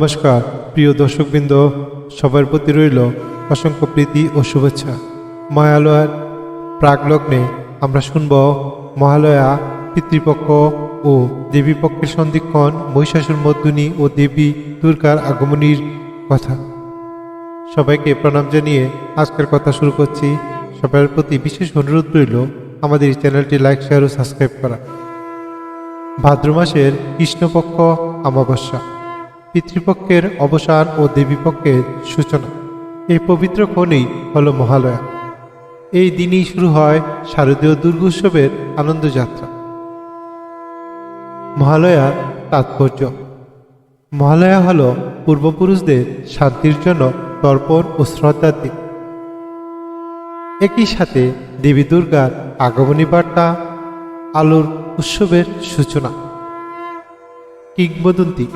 নমস্কার, প্রিয় দর্শকবৃন্দ, সবার প্রতি রইল অসংখ্য প্রীতি ও শুভেচ্ছা। মহালয়ার প্রাগলগ্নে আমরা শুনব মহালয়া, পিতৃপক্ষ ও দেবীপক্ষের সন্ধিক্ষণ, মহিষাসুর মর্দিনী ও দেবী দুর্গার আগমনীর কথা। সবাইকে প্রণাম জানিয়ে আজকের কথা শুরু করছি। সবার প্রতি বিশেষ অনুরোধ রইল আমাদের চ্যানেলটি লাইক, শেয়ার ও সাবস্ক্রাইব করা। ভাদ্র মাসের কৃষ্ণপক্ষ অমাবস্যা। পিতৃপক্ষের অবসান ও দেবীপক্ষের সূচনা। এই পবিত্র ক্ষণেই হল মহালয়া। এই দিনই শুরু হয় শারদীয় দুর্গোৎসবের আনন্দযাত্রা। মহালয়ার তাৎপর্য। মহালয়া হল পূর্বপুরুষদের শান্তির জন্য তর্পণ ও শ্রদ্ধার দিন। একই সাথে দেবী দুর্গার আগমনী বার্তা, আলোর উৎসবের সূচনা। কিংবদন্তি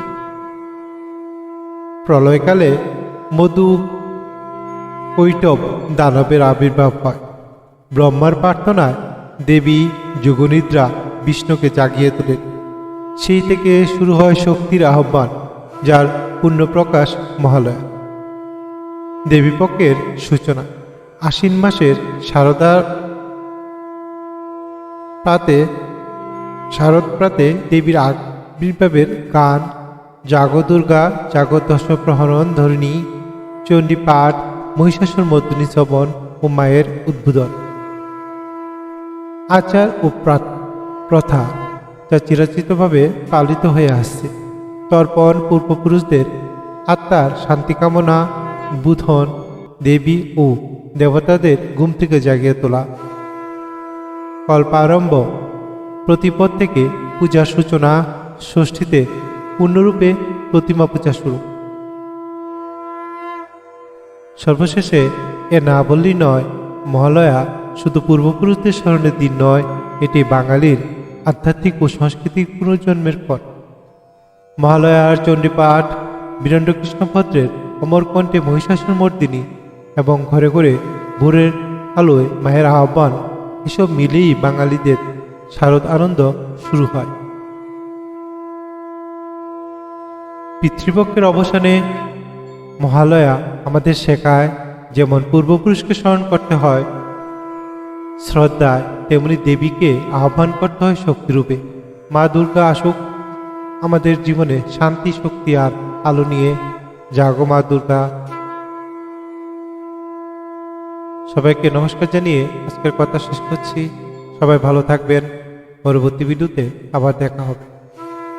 প্রলয়কালে মধু কৈটব দানবের আবির্ভাব হয়। ব্রহ্মার প্রার্থনায় দেবী যোগনিদ্রা বিষ্ণুকে জাগিয়ে তোলেন। সেই থেকে শুরু হয় শক্তির আহ্বান, যার পূর্ণপ্রকাশ মহালয়া। দেবীপক্ষের সূচনা, আশ্বিন মাসের শারদার প্রাতে শারদ প্রাতে দেবীর আবির্ভাবের গান জাগো দুর্গা জাগো দশপ্রহরণ ধরণী চণ্ডী পাঠ মহিষাসুর মর্দিনী শ্রবণ ও মায়ের উদ্বোধন। আচার ও প্রা- প্রথা যা চিরাচিতভাবে পালিত হয়ে আসছে। তর্পণ পূর্বপুরুষদের আত্মার শান্তি কামনা বুধন, দেবী ও দেবতাদের ঘুম থেকে জাগিয়ে তোলা। কল্পারম্ভ প্রতিপদ থেকে পূজার সূচনা, ষষ্ঠীতে পূর্ণরূপে প্রতিমা পূজা শুরু। সর্বশেষে এ না বললেই নয়, মহালয়া শুধু পূর্বপুরুষদের স্মরণের দিন নয়, এটি বাঙালির আধ্যাত্মিক ও সাংস্কৃতিক পুনর্জন্মের পর মহালয়ার চণ্ডীপাঠ বীরেন্দ্র কৃষ্ণ ভদ্রের অমরকণ্ঠে মহিষাসুর মর্দিনী এবং ঘরে ঘরে ভোরের আলোয় মায়ের আহ্বান, এসব মিলেই বাঙালিদের শারদ আনন্দ শুরু হয়। পিতৃপক্ষের অবসানে মহালয়া আমাদের শেখায় যেমন পূর্বপুরুষকে স্মরণ করতে হয়, শ্রদ্ধায় তেমনি দেবীকে আহ্বান করতে হয় শক্তিরূপে। মা দুর্গা আসুক, আমাদের জীবনে শান্তি, শক্তি আর আলো নিয়ে। জাগো মা দুর্গা। সবাইকে নমস্কার জানিয়ে আজকের কথা শেষ করছি। সবাই ভালো থাকবেন। পরবর্তী ভিডিওতে আবার দেখা হবে।